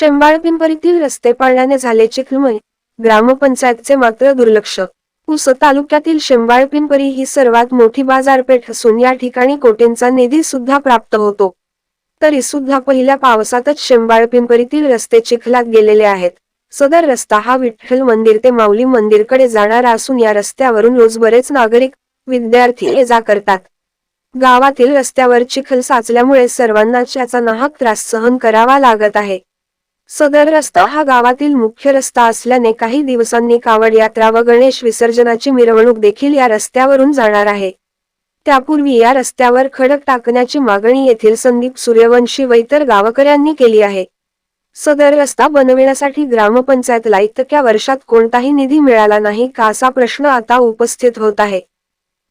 शेंबाळ पिंपरीतील रस्ते पाळण्याने झाले किमय ग्रामपंचायतचे मात्र दुर्लक्ष. पुस तालुक्यातील शेंबाळ पिंपरी ही सर्वात मोठी बाजारपेठ असून या ठिकाणी कोटींचा निधी सुद्धा प्राप्त होतो. तरी सुद्धा पहिल्या पावसातच शेंबाळ पिंपरीतील रस्ते चिखलात गेलेले आहेत. सदर रस्ता हा विठ्ठल मंदिर ते माऊली मंदिरकडे जाणारा असून या रस्त्यावरून रोज बरेच नागरिक विद्यार्थी ये जा करतात. गावातील रस्त्यावर चिखल साचल्यामुळे सर्वांनाच याचा नाहक त्रास सहन करावा लागत आहे. सदर रस्ता हा? गावातील मुख्य रस्ता असल्याने काही दिवसांनी कावड यात्रा व गणेश विसर्जनाची मिरवणूक देखील या रस्त्यावरून जाणार आहे. त्यापूर्वी या रस्त्यावर खडक टाकण्याची मागणी येथील संदीप सूर्यवंशी व इतर गावकऱ्यांनी केली आहे. सदर रस्ता बनविण्यासाठी ग्रामपंचायतला इतक्या वर्षात कोणताही निधी मिळाला नाही का असा प्रश्न आता उपस्थित होत आहे.